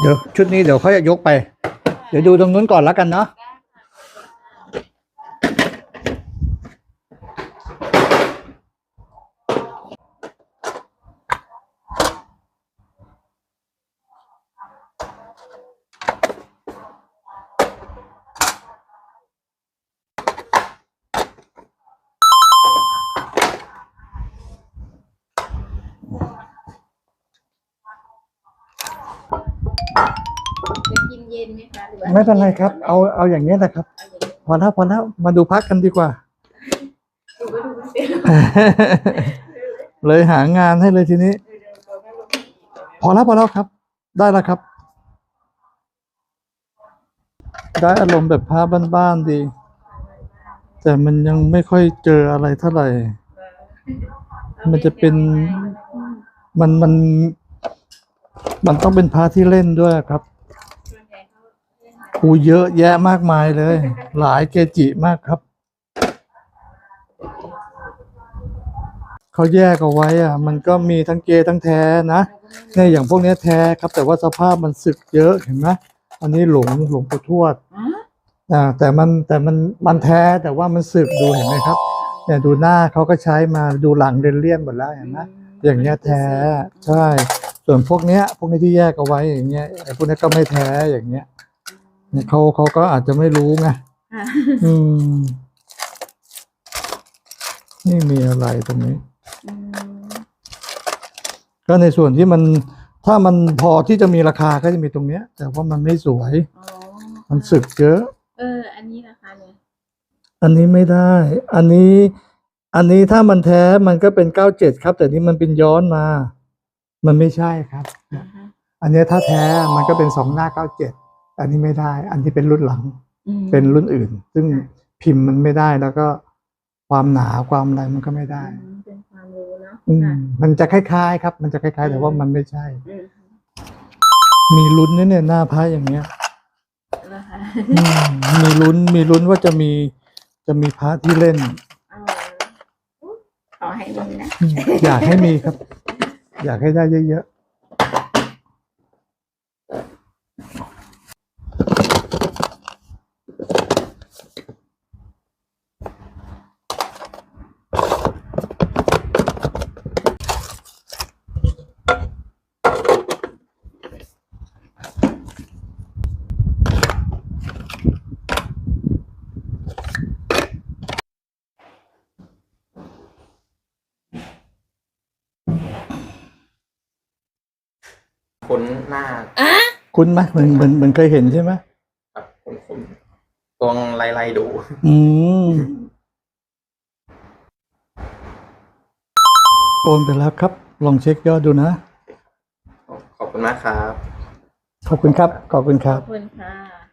เดี๋ยวชุดนี้เดี๋ยวเขาจะยกไป เดี๋ยวดูตรงนู้นก่อนแล้วกันเนาะ จะกินเย็นไหมคะหรือว่าไม่เป็นไรครับ เอาเอาอย่างนี้ยนะครับเอาอย่างนี้พอแล้วพอแล้วมาดูพักกันดีกว่า ดูก็ดูไม่เป็นเลยหางานให้เลยทีนี้เดี๋ยวเราไม่ลงพอแล้วพอแล้วครับ ได้แล้วครับ ได้อารมณ์แบบภาพบ้านๆดี แต่มันยังไม่ค่อยเจออะไรเท่าไหร่ มันจะเป็นมันมัน มันต้องเป็นพระที่เล่นด้วยครับ อูเยอะแยะมากมายเลย หลายเกจิมากครับ เขาแยกเอาไว้อะ มันก็มีทั้งเกทั้งแท้นะเนี่ยอย่างพวกนี้แท้ครับ แต่ว่าสภาพมันสึกเยอะเห็นไหมอันนี้หลงหลงปู่ทวดอ่าแต่มันแต่มันมันแท้แต่ว่ามันสึกดูเห็นไหมครับเนี่ยดูหน้าเขาก็ใช้มาดูหลังเรียนเลี่ยนหมดแล้วเห็นไหมอย่างเงี้ยแท้ใช่ ส่วนพวกเนี้ย พวกนี้ที่แยกเอาไว้อย่างเงี้ยไอ้พวกนี้ก็ไม่แท้อย่างเงี้ย เนี่ยเขาเขาก็อาจจะไม่รู้ไงค่ะอืม นี่มีอะไรตรงนี้อืมก็ในส่วนที่มันถ้ามันพอที่จะมีราคาก็จะมีตรงเนี้ย แต่ว่ามันไม่สวยอ๋อมันสึกเยอะ เออ อันนี้นะคะเนี่ย อันนี้ไม่ได้ อันนี้ อันนี้ถ้ามันแท้มันก็เป็นเก้าเจ็ดครับ แต่นี่มันเป็นย้อนมา มันไม่ใช่ครับอ่าฮะอันนี้ถ้าแท้มันก็เป็นสองหน้าเก้าเจ็ด อันนี้ไม่ได้ อันที่เป็นรุ่นหลังอืมเป็นรุ่นอื่น ซึ่งพิมพ์มันไม่ได้แล้วก็ความหนาความอะไรมันก็ไม่ได้อืมเป็นความรู้เนาะอืมค่ะมันจะคล้ายๆ ครับ มันจะคล้ายๆ แต่ว่ามันไม่ใช่อืมมีลุ้นนะเนี่ยหน้าพระอย่างเงี้ยแล้วค่ะอืมมีลุ้นมีลุ้นว่าจะมีจะมีพระที่เล่นเอาขอให้มีนะอืมอยากให้มีครับ อยากให้ได้เยอะ คุ้นหน้าๆคุ้นไหมเหมือนเหมือนเหมือนเคยเห็นใช่ไหมครับคุ้นคุ้นๆตวงไล่ไล่ๆดู อืมโอนไปแล้วครับ ลองเช็คยอดดูนะ ขอบคุณมากครับ ขอบคุณครับ ขอบคุณคขรัอบบคุณค่ะ